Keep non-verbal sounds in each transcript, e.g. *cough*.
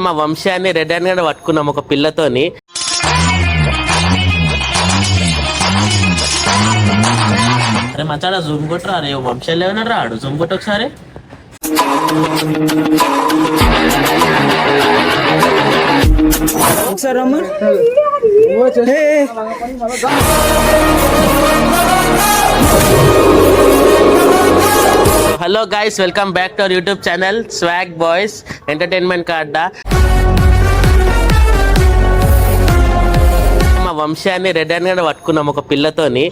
మా వంశాన్ని రెడ్ హ్యాండ్గా పట్టుకున్నాం ఒక పిల్లతోని. అరే మచాడా జూమ్ కొట్టరా అరే వంశాలు ఏమైనా రాడు జూమ్ కొట్టు ఒకసారి. ఒకసారి రమ్మా hello guys welcome back to our YouTube channel swag boys entertainment card మా వంశాన్ని రెడ్ హ్యాండ్గా పట్టుకున్నాం ఒక పిల్లతోని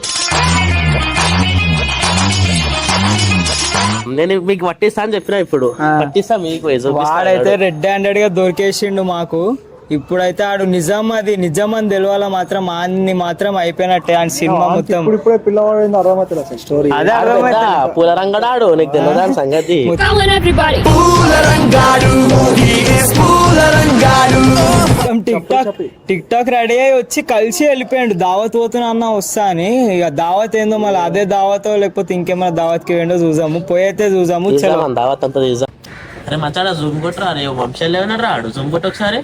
నేను మీకు పట్టిస్తా అని చెప్పిన ఇప్పుడు. పట్టిస్తా మీకు వాడైతే. రెడ్ హ్యాండెడ్గా దొరికేసిండు మాకు ఇప్పుడైతే ఆడు నిజం అది నిజం అని తెలియాల మాత్రం ఆన్ని మాత్రం అయిపోయినట్టే ఆ సినిమా మొత్తం. ఇప్పుడు ఇప్పుడే పిల్లవాడు ఏందో అర్థమవుతుంది అసలు స్టోరీ అదే ఆడు పెద్ద అర్థమైతే పూల రంగడాడు నీకు తెలియదా సంగతి. TikTok TikTok ready అయ్యి వచ్చి కలిసి వెళ్ళిపోయాడు. దావత్ పోతున్నా అన్న వస్తా అని. ఇక దావత్ ఏందో మళ్ళీ అదే దావతో లేకపోతే ఇంకేమైనా దావత్కి ఏంటో చూసాము పోయితే చూసాము దావత్ అంతా తీద్దాం అరే మచాడా జూమ్ కొట్టరా అరే వంశాలు ఏమైనా రాడు? జూమ్ కొట్టు ఒకసారి.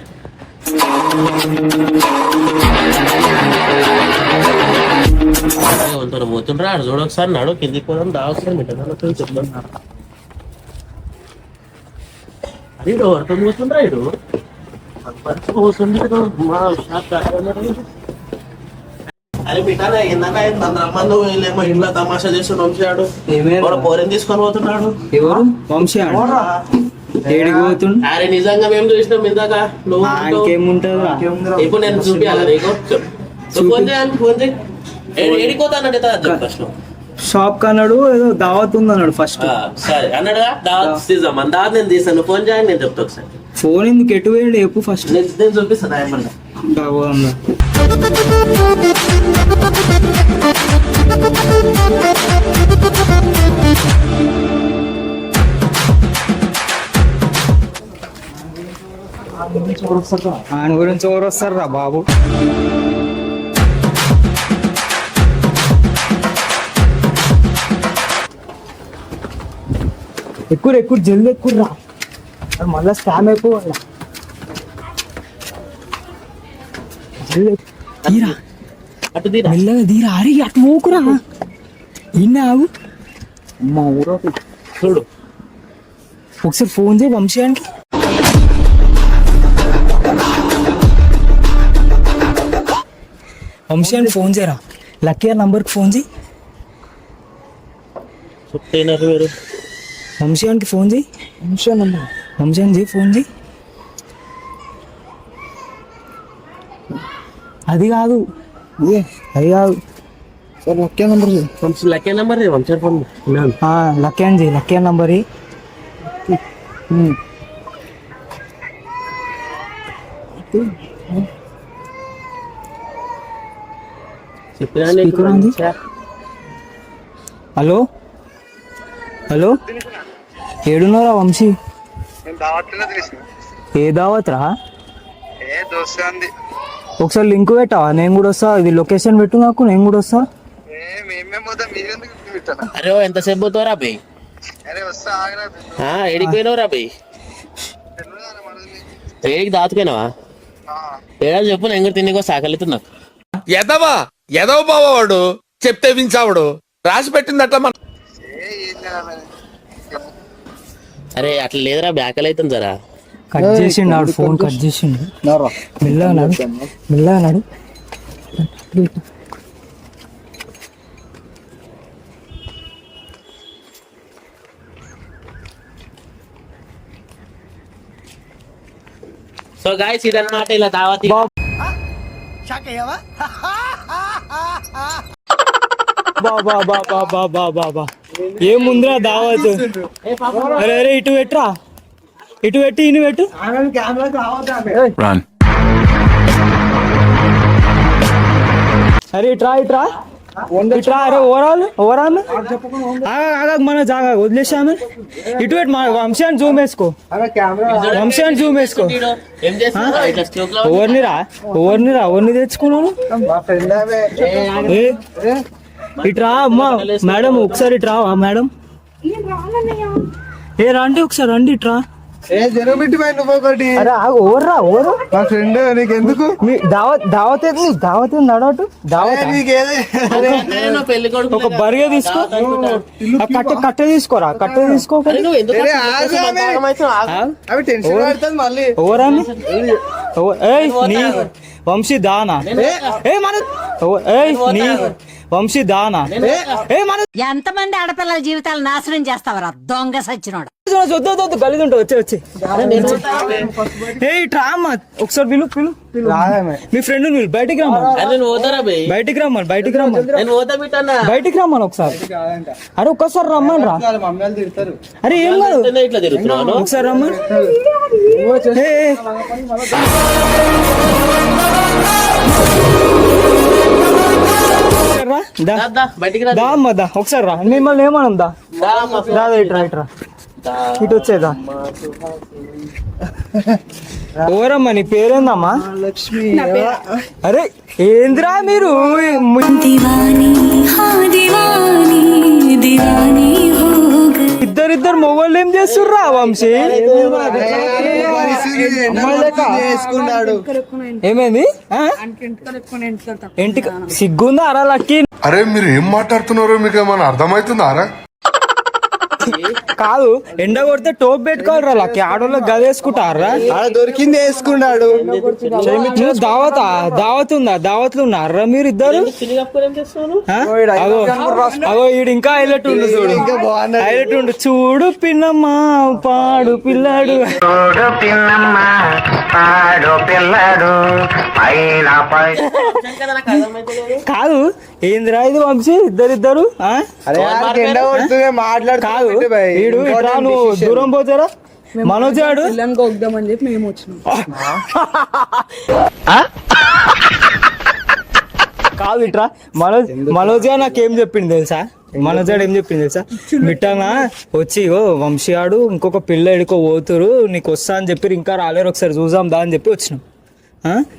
వెళ్తారు పోతుండ్రా ఆడు. చూడు ఒకసారి నడు కిందికి పోదాం దావసారి మిట్టతో చెప్తాను అది పోతుండ్రా ఇడు పోతుంది మా అరే బిటానే ఏందన్నా ఆయన నన్ను రమ్మన్నావు వీళ్ళేమో ఇంట్లో తమాషా చేస్తూ వంశాడు పోరేం తీసుకొని పోతున్నాడు ఎవరు వంశాడు ఏడికి పోతుండు? అరే నిజంగా మేము చూసినాం ఇందాక. నువ్వు ఇప్పుడు నేను చూపించాలా నీకు ఫోన్ చేయాలి ఫోన్ చేయి. ఏడి- ఏడిపోతానంటే చెప్పు ఫస్ట్ షాప్ కన్నాడు ఏదో దావత్ ఉంది అన్నాడు ఫస్ట్ సరే. అన్నాడుగా? దావత్ మన దావత్ నేను తీసాను ఫోన్ చేయాలి నేను చెప్తా ఒకసారి. ఫోన్ ఎందుకు? ఎటు పోయాడు? చెప్పు ఫస్ట్ నేను నేను చూపిస్తాను ఏమన్నా. ఆయన గురించి ఎవరు వస్తారు బాబు? ఎక్కువ ఎక్కువ జల్ది ఎక్కువ రా అది మళ్ళా స్కామ్ ఎక్కువ. తీరా. అటు తీరా. మెల్లగా తీరా. అరే అటు పోకురా ఇన్న ఆగు. మా ఊరు చూడు. ఒకసారి ఫోన్ చేయి వంశీయానికి వంశీయానికి ఫోన్ చేయరా లక్కీ నంబర్కి ఫోన్ చేయి చెప్తున్నారు మీరు వంశీయానికి ఫోన్ చేయి వంశీ నంబర్ వంశీయానికి చేయి ఫోన్ చేయి అది కాదు అది కాదు సార్ ఒకే నెంబర్ వంశీ లక్కీ నెంబర్ వంశారు ఫోన్ ఆ, లక్కీ అని చేయి లక్కీ నంబర్ ఇయ్యి. స్పీకర్ ఉంది? హలో హలో ఏడున్నారా వంశీ? ఏ దావత్ రా ఒకసారి లింక్ పెట్టావా? నేను కూడా వస్తా. ఇది లొకేషన్ పెట్టు నాకు నేను కూడా వస్తా. అరే ఎంతసేపు పోతావరా బే? ఏడికి పోయినవరా బే? ఏడికి దాతుపోయినావా ఏడాది చెప్పు నేను కూడా కోసం ఆకలితున్నా ఎదవా? ఎదవ బావవాడు చెప్తే వించావుడు. రాసి పెట్టింది అట్లా మన అరే అట్లా లేదురా బ్యాకల్ అవుతుంది జరా. కట్ చేసిండు ఆడు ఫోన్ కట్ చేసిండు. మెల్లగా నాడు మెల్లగా నాడు. సో గాయస్ ఇదన్నమాట ఇలా దావతి బా బా బాబా ఏముందిరా దావత్? అరే అరే ఇటు పెట్టురా? ఇటు పెట్టి ఇను పెట్టు. అరే ఇట్రా ఇట్రా? ఇట్రా అరే ఓవరాల్ ఓవరాల్? ఆగాక మన జాగా వదిలేసాను ఇటు పెట్టి మన వంశాన్ని జూమ్ వేసుకో. వంశాన్ని జూమ్ వేసుకో. ఎవరినిరా ఎవరినిరా ఎవరిని తెచ్చుకున్నాను. ఇట్రా అమ్మా. మేడం ఒకసారి ఇట్రా మేడం. ఏ రండి ఒకసారి రండి ఇట్రా ఏ జరుగు పెట్టి పోయి నువ్వు ఒకటి. అరే ఓర్రా ఓరు. మా ఫ్రెండ్ నీకు ఎందుకు మీ దావత్ దావత్ ఏంది నీకు దావత్. ఏంది నడవటు దావత్ నీకేదే నేను పెళ్ళి కొడుకు ఒక బరిగే తీసుకో. కట్టె కట్టె తీసుకోరా కట్టె తీసుకో? అవి టెన్షన్ పడుతుంది మళ్ళీ. ఏయ్ నీ వంశీ దానా. ఏ మన ఓ- ఏయ్ నీ వంశీ దానా ఎంతమంది ఆడపిల్లల జీవితాలు నాశనం చేస్తావరా? దొంగ సచ్చినోడు. వద్దు వద్దు, ఉంటావు వచ్చి వచ్చి. ఏ ఇట్రా అమ్మ ఒకసారి పిలు పిలు. మీ ఫ్రెండ్ పిలు బయటికి రమ్మను. బయటికి రమ్మను బయటికి రమ్మను. బయటికి రమ్మను ఒకసారి. అరే ఒక్కసారి రమ్మను రా. అరే ఏం కాదు. ఒకసారి రమ్మను. ఏ, దా. ఒకసారి రా. మిమ్మల్ని ఏమనం ఇట్రా ఇటు వచ్చేదా ఓరమ్మా నీ పేరేందమ్మా? లక్ష్మి. అరే ఏంద్రా మీరు? మొగోళ్ళు ఏం చేస్తుర్రా వంశీ? ఏమైంది? ఇంటికి సిగ్గుందా? అరా లక్కీ. అరే మీరు ఏం మాట్లాడుతున్నారో మీకు ఏమైనా అర్థమవుతుందా అరా? కాదు ఎండ కొడితే టోప్ పెట్టుకోవాలరా లక్కీ ఆడోళ్ళకి గదేసుకుంటారా ఆడ దొరికింది వేసుకున్నాడు. నువ్వు దావత దావత్ ఉందా దావత్లు ఉన్నారా మీరు ఇద్దరు? అగో అగో ఈడు ఇంకా హైలైట్ ఉండు చూడు. హైలైట్ ఉండు. చూడు పిన్నమ్మా పాడు పిల్లాడు. కదా నాకు అర్థమైతలేదు. కాదు ఏందిరా ఇది వంశీ? ఇద్దరిద్దరు? కాదు. వీడు ఇట్లా నువ్వు దూరం పోతారా? మనోజ్ పిల్లలకి వద్దామని చెప్పి మేము వచ్చినాం. కాదు ఇట్రా మనోజ్ మనోజ్ గారు నాకేం చెప్పింది తెలుసా? మనోజ్ గారు ఏం చెప్పింది తెలుసా? మిట్టానా వచ్చి ఓ వంశీ ఆడు ఇంకొక పిల్ల ఎడుకో పోతురు నీకు వస్తా అని చెప్పి ఇంకా రాలేరు. ఒకసారి చూసాం దా అని చెప్పి వచ్చినాం?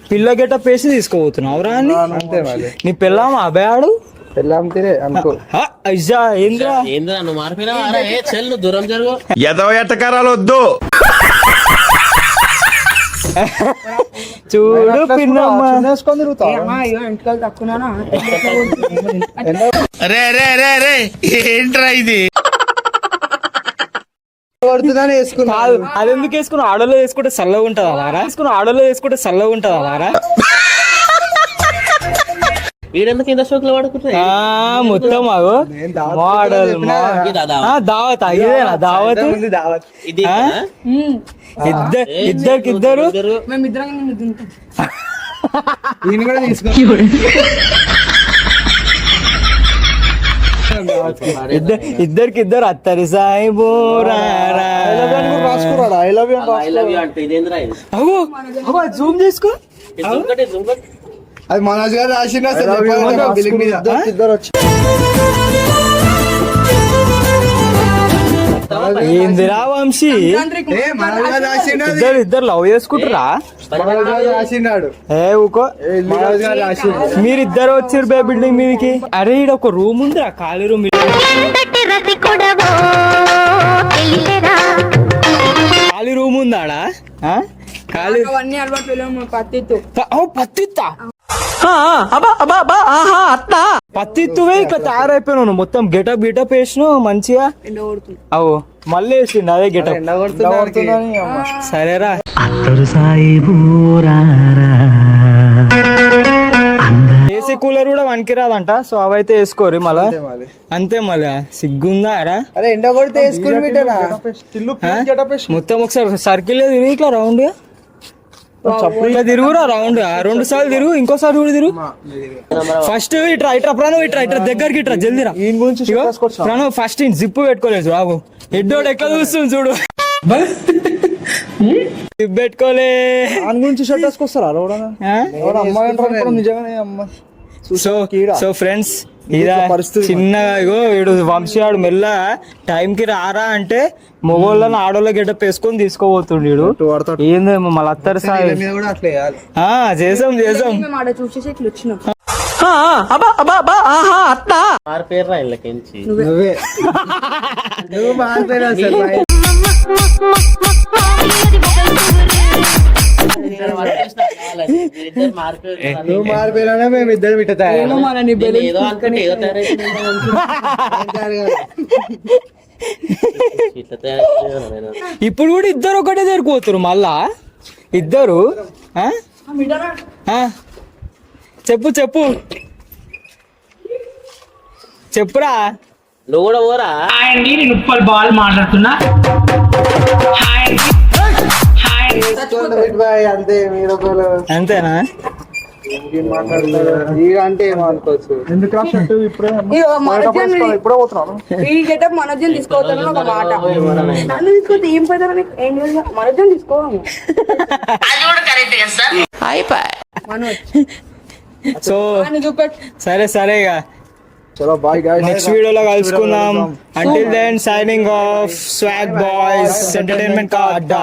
పిల్ల గెట పేసి తీసుకోబోతున్నావు అవరా అని అంతే మరి. నీ పిల్లం అబ్బాయి ఆడు పెళ్ళాం తిరే అనుకో ఆ, అయ్యా ఏంద్రా? ఏంద్రా నువ్వు మారిపోయినావా అరే ఏ చెల్ నువ్వు దూరం జరుగు. ఎదవ ఎట్టకారాలు వద్దు. చూడు పిన్నమ్మ *laughs* *laughs* రే రే రే రే. ఏంట్రా ఇది? వేసుకున్నా కాదు అది ఎందుకు వేసుకుని ఆడలో వేసుకుంటే చల్లగా ఉంటుంది అలారా వేసుకుని ఆడలో వేసుకుంటే చల్లగా ఉంటుంది వీడెందుకు ఇంత పడుకుంటున్నాయి ఆ, మొత్తం మోడల్ దావత్? దావత్ ఇదేనా దావత్ ఉంది దావత్. ఇది ఆ? ఇద్దరు ఇద్దరికి ఇద్దరు మేము ఇద్దరం. నిన్ను దుంతాం *laughs* ఈయన కూడా తీసుకో *laughs* ఇద్దరు ఇద్దరికి ఇద్దరు అత్తరి సాయి బోరారా. రాసుకున్నాడు? I love you I love you అంటే ఇదేంద్రా ఇది? అగో అగో జూమ్ చేసుకో. అది మనోజ్ గారు రాసిన ఇద్దరు వచ్చి ఏందిరా వంశీ. ఇద్దరు ఇద్దరు లవ్ చేసుకుంటారా ఏ ఊకో. గారు రాసిండు. మీరిద్దరు వచ్చారు బే బిల్డింగ్ మీదకి. అరే ఈడ ఒక రూమ్ ఉందిరా ఖాళీ రూమ్ ఖాళీ రూమ్ ఉందాడా? ఆ? ఖాళీ పత్తిత్తా పత్తిత్తువే ఇట్లా తయారైపోయినావు నువ్వు. మొత్తం గెటప్ గెటప్ వేసినావు మంచిగా? అవు మళ్ళీ వేసిండు అదే గెటప్. సరేరా. ఏసీ కూలర్ కూడా వనికిరాదంట సో అవైతే వేసుకోరు మళ్ళా. అంతే మళ్ళా. సిగ్గుందా రా? అరే ఎండ కొడితే మొత్తం ఒకసారి సర్కిల్ ఇట్లా రౌండ్ ఇట్లా తిరుగురా రౌండ్ రెండు సార్లు తిరుగు ఇంకోసారి కూడా తిరుగు. ఫస్ట్ ఇట్రా ఇట్రా ప్రణవ్ ఇట్రా ఇట్రా దగ్గరికి ఇట్రా జల్దీ రా. ఈయన గురించి ఇగో, ప్రణవ్ ఫస్ట్ జిప్పు పెట్టుకోలేదు బాబు హెడ్డోడు ఎట్లా చూస్తుంది చూడు. జిప్ పెట్టుకోలే. దాని గురించి షర్ట్ వేసుకొస్తారా నిజంగానే అమ్మ. సో సో ఫ్రెండ్స్ చిన్నగా ఇగో వీడు వంశీయాడు మెల్ల టైం కి రారా అంటే మొగోళ్ళని ఆడోళ్ళ గెటప్ వేసుకొని తీసుకోబోతుండు ఏందేమో మళ్ళీ అత్తరు సాయి. చేసాం చేసాం. నువ్వే. నువ్వు మారిపోయినా మేము ఇద్దరం నేను నేను ఇప్పుడు కూడా ఇద్దరు ఒకటే సరిపోతురు మళ్ళా? ఇద్దరు? ఆ? ఆ? చెప్పు చెప్పు. చెప్పురా. నువ్వు కూడా పోరా. మీరు ఒకరు అంతేనా ఇంకేం మాట్లాడతారు ఇక అంటే ఏమో అనుకోవచ్చు ఇగో మనోజ్యం తీసుకోవద్దని ఒక మాట. నన్ను తీసుకోవద్దు ఏం పోతారా నీకు? ఏం చేయాలి మనోజ్యం తీసుకోవాలి మనోజ్. సో సరే సరే ఇక చలో బాయ్ గాయస్. నెక్స్ట్ వీడియోలో కలుసుకుందాం. Until then signing off swag boys entertainment కా అడ్డా